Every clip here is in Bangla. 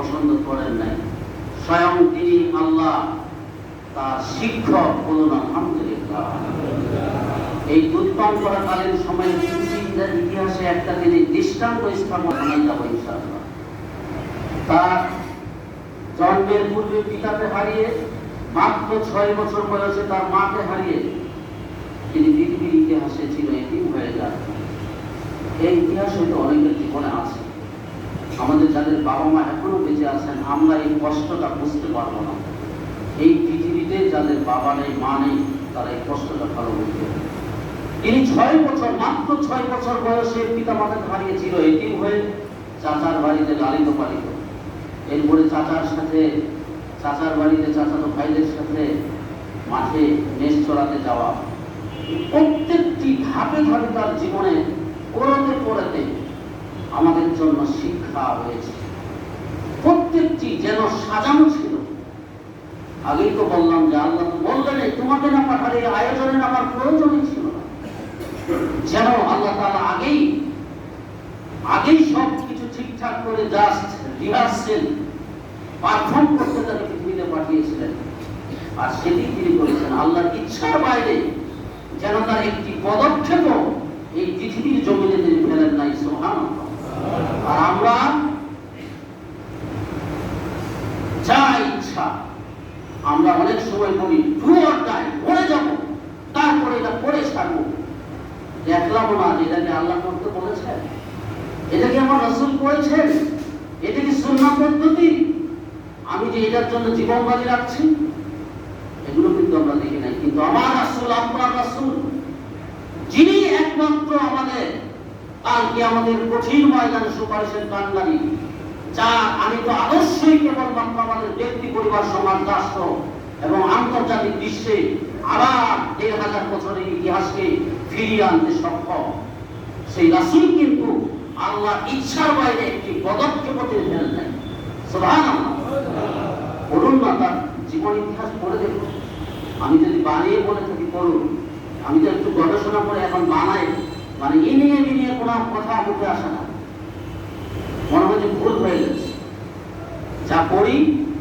পছন্দ করেন নাই। স্বয়ং তিনি আল্লাহ, তার শিক্ষক বলুন, আলহামদুলিল্লাহ। এই দুর্গম করাকালীন সময়ে পৃথিবীর ইতিহাসে একটা তিনি দৃষ্টান্ত স্থাপন যাব ইনশাআল্লাহ। তার জন্মের পূর্বে পিতাকে হারিয়ে, মাত্র ছয় বছর বয়সে তার মাকে হারিয়ে তিনি পৃথিবীর ইতিহাসে ছিল এটিম হয়ে যান। এই ইতিহাস হয়তো অনেকের জীবনে আছে। আমাদের যাদের বাবা মা এখনও বেঁচে আছেন, আমরা এই কষ্টটা বুঝতে পারব না। এই পৃথিবীতে যাদের বাবা নেই, মা নেই, তারা এই কষ্টটা ভালো বুঝবে তিনি ছয় বছর, মাত্র ছয় বছর বয়সে পিতা মাতাকে হারিয়েছিল এটিম হয়ে চাচার বাড়িতে লালিত পালিত। এরপরে চাচার সাথে, চাচার বাড়িতে চাচাতো ভাইদের সাথে মাঠে মেষ চড়াতে যাওয়া। প্রত্যেকটি ধাপে ধাপে তার জীবনে পড়াতে পড়াতে আমাদের জন্য শিক্ষা হয়েছে। প্রত্যেকটি যেন সাজানো ছিল। আগেই তো বললাম যে আল্লাহ বললেন তোমাকে না পাঠালে আয়োজনের আমার প্রয়োজনই ছিল না। যেন আল্লাহ তাআলা আগেই আগেই সব কিছু ঠিকঠাক করে জাস্ট রিহার্সেল পারফর্ম করতে তাকে পৃথিবীতে পাঠিয়েছিলেন। আর সেটি তিনি বলেছেন, আল্লাহর ইচ্ছার বাইরে যেন তার একটি পদক্ষেপ এই পৃথিবীর জমিনে তিনি ফেলেন নাই সোহান আমরা যা ইচ্ছা আমরা অনেক সময় বলি ডু অর ডাই মরে যাব। তারপরে এটা পড়ে ছাড়বো। দেখলাম না এটাকে আল্লাহ করতে বলেছেন। এটা কি আমার রসুল করেছেন। এটা কি সুন্নাহ পদ্ধতি? আমি যে এটার জন্য জীবন বাজি রাখছি, এগুলো কিন্তু আমরা দেখি নাই। কিন্তু আমার রাসূল, আপনার রাসূল, যিনি একমাত্র আমাদের কঠিন সুপারিশের যা আমি তো অবশ্যই ব্যক্তি পরিবার সমাজ রাষ্ট্র এবং আন্তর্জাতিক বিশ্বে আবার দেড় হাজার বছরের ইতিহাসকে ফিরিয়ে আনতে সক্ষম। সেই রাসূল কিন্তু আল্লাহ ইচ্ছার বাইরে একটি পদক্ষেপ ফেলেন নাই সুবহানাল্লাহ। পড়ুন না, তার জীবন ইতিহাস পড়ে দেখুন। আমি যদি বানিয়ে বলে থাকি, পড়ুন। আমি তো একটু গবেষণা করে এখন বানাই। মানে এ নিয়ে এ নিয়ে কোনো কথা মুখে আসে না। মনে হয় যে ভুল হয়ে গেছে। যা পড়ি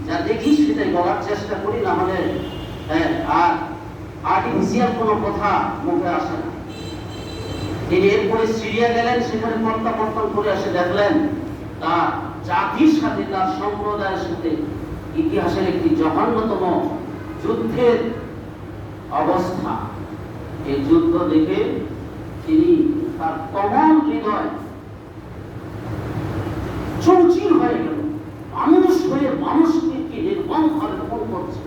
যা দেখি সেটাই বলার চেষ্টা করি, না হলে আর আর্টিফিশিয়াল কোনো কথা মুখে আসে না। তিনি এরপরে সিরিয়া গেলেন, সেখানে প্রত্যাবর্তন করে এসে দেখলেন, তার জাতির সাথে, তার সম্প্রদায়ের সাথে ইতিহাসের একটি জঘন্যতম যুদ্ধের অবস্থা। এই যুদ্ধ দেখে তিনি তার কমল হৃদয় চৌচির হয়ে গেল। মানুষ হয়ে মানুষকে নির্মম ভাবে খুন করছে,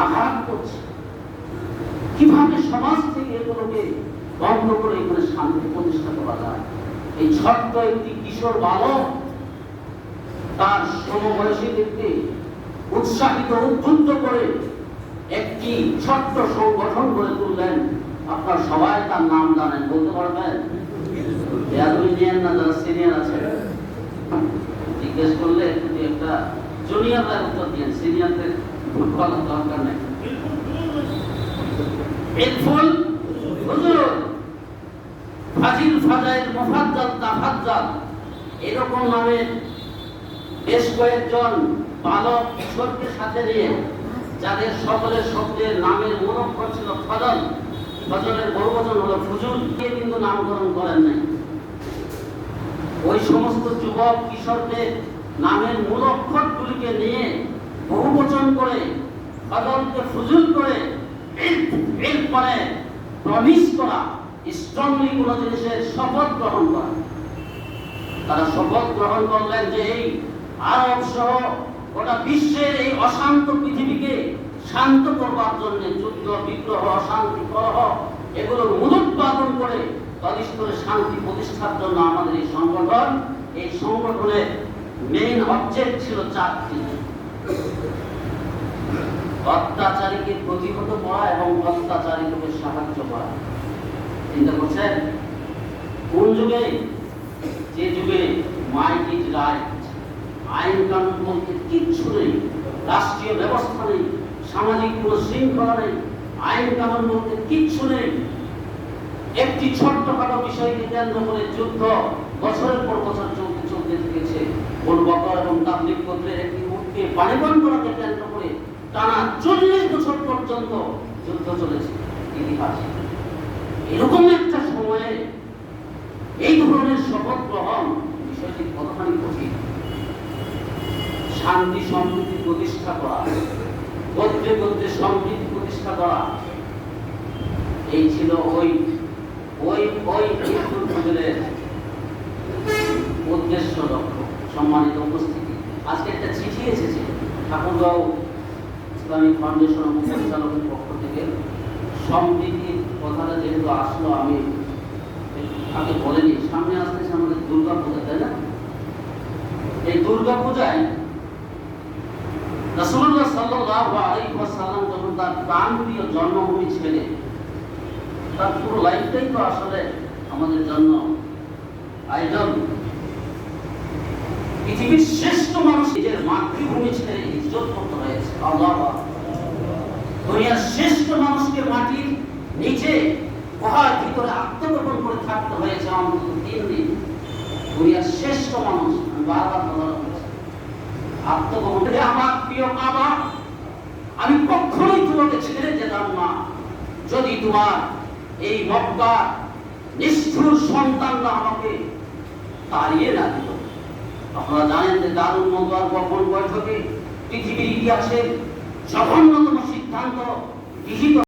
আঘাত করছে। কীভাবে সমাজ থেকে এগুলোকে বন্ধ করে এখানে শান্তি প্রতিষ্ঠা করা যায়? এই ছোট্ট একটি কিশোর বালক তার সমবয়সীদেরকে উৎসাহিত উদ্বুদ্ধ করে একটি ছোট্ট সংগঠন গড়ে তুললেন। আপনার সবাই তার নাম জানেন, বলতে পারবেন? না যারা সিনিয়র আছে জিজ্ঞেস করলে দুই একটা জুনিয়ররা উত্তর দিয়ে সিনিয়রদের বলার দরকার নেই। যাদের সকলের শব্দের নামের মূলক্ষর ছিল ফজল ফজলের বহুবচন হলো ফুজুল কে কিন্তু নামকরণ করেন নাই। ওই সমস্ত যুবক কিশোরদের নামের মূল অক্ষরগুলিকে নিয়ে বহুবচন করে ফজলকে ফুজুল করে এর পরে প্রমিস করা স্ট্রংলি কোনো জিনিসের শপথ গ্রহণ করা। তারা শপথ গ্রহণ করলেন যে এই আরব সহ গোটা বিশ্বের এই অশান্ত পৃথিবীকে শান্ত করবার জন্য যুদ্ধ, বিগ্রহ, অশান্তি, কলহ এগুলোর মূলোৎপাদন করে তদিস্তরে শান্তি প্রতিষ্ঠার জন্য আমাদের এই সংগঠন, এই সংগঠনের মেইন অবজেক্ট ছিল চারটি অত্যাচারীকে প্রতিহত করা এবং অত্যাচারীকে সাহায্য করা। চিন্তা করছেন? কোন যুগে? যে যুগে ইজ রাইট আইন কানুন বলতে কিচ্ছু নেই, রাষ্ট্রীয় ব্যবস্থা নেই। সামাজিক কোনো শৃঙ্খলা নেই, আইন কানুন বলতে কিচ্ছু নেই। একটি ছোট্টখাটো বিষয়কে কেন্দ্র করে যুদ্ধ বছরের পর বছর চলতে চলতে থেকেছে এবং তাবলিক গোত্রের একটি বাণীবন করাকে কেন্দ্র করে টানা চল্লিশ বছর পর্যন্ত যুদ্ধ চলেছে ইতিহাস। এরকম একটা সময়ে এই ধরনের শপথ গ্রহণ বিষয়টি কতখানি কঠিন? শান্তি সম্প্রীতি প্রতিষ্ঠা করা গোত্রে গোত্রে সম্প্রীতি প্রতিষ্ঠা করা। এই ছিল ওই ওই ওই হিন্দু পুজোরের উদ্দেশ্য লক্ষ্য, সম্মানিত উপস্থিতি। আজকে একটা চিঠি এসেছে, ঠাকুরগাঁও ইসলামিক ফাউন্ডেশন পরিচালকের পক্ষ থেকে। সম্প্রীতির কথাটা যেহেতু আসলো, আমি আগে বলেনি, সামনে আসতেছে আমাদের দুর্গা পূজা তাই না? এই দুর্গা পূজায় ওয়াসাল্লাম যখন তার প্রাণপ্রিয় জন্মভূমি ছেড়ে তার পুরো লাইফটাই তো আসলে আমাদের জন্য আইডল পৃথিবীর শ্রেষ্ঠ মানুষ নিজের মাতৃভূমি ছেড়ে ইজ্জত করতে হয়েছে। আল্লাহ দুনিয়ার শ্রেষ্ঠ মানুষকে মাটির নিচে গুহার ভিতরে আত্মগোপন করে থাকতে হয়েছে অন্তত তিন দিন। দুনিয়ার শ্রেষ্ঠ মানুষ বারবার আমার প্রিয় আমি কখনোই তোমাকে ছেড়ে যেতাম না। যদি তোমার এই মক্কা নিষ্ঠুর সন্তানরা আমাকে তাড়িয়ে না দিত আপনারা জানেন যে দারুণ মতোয়ার গোপন বৈঠকে পৃথিবীর ইতিহাসে জঘন্যতম সিদ্ধান্ত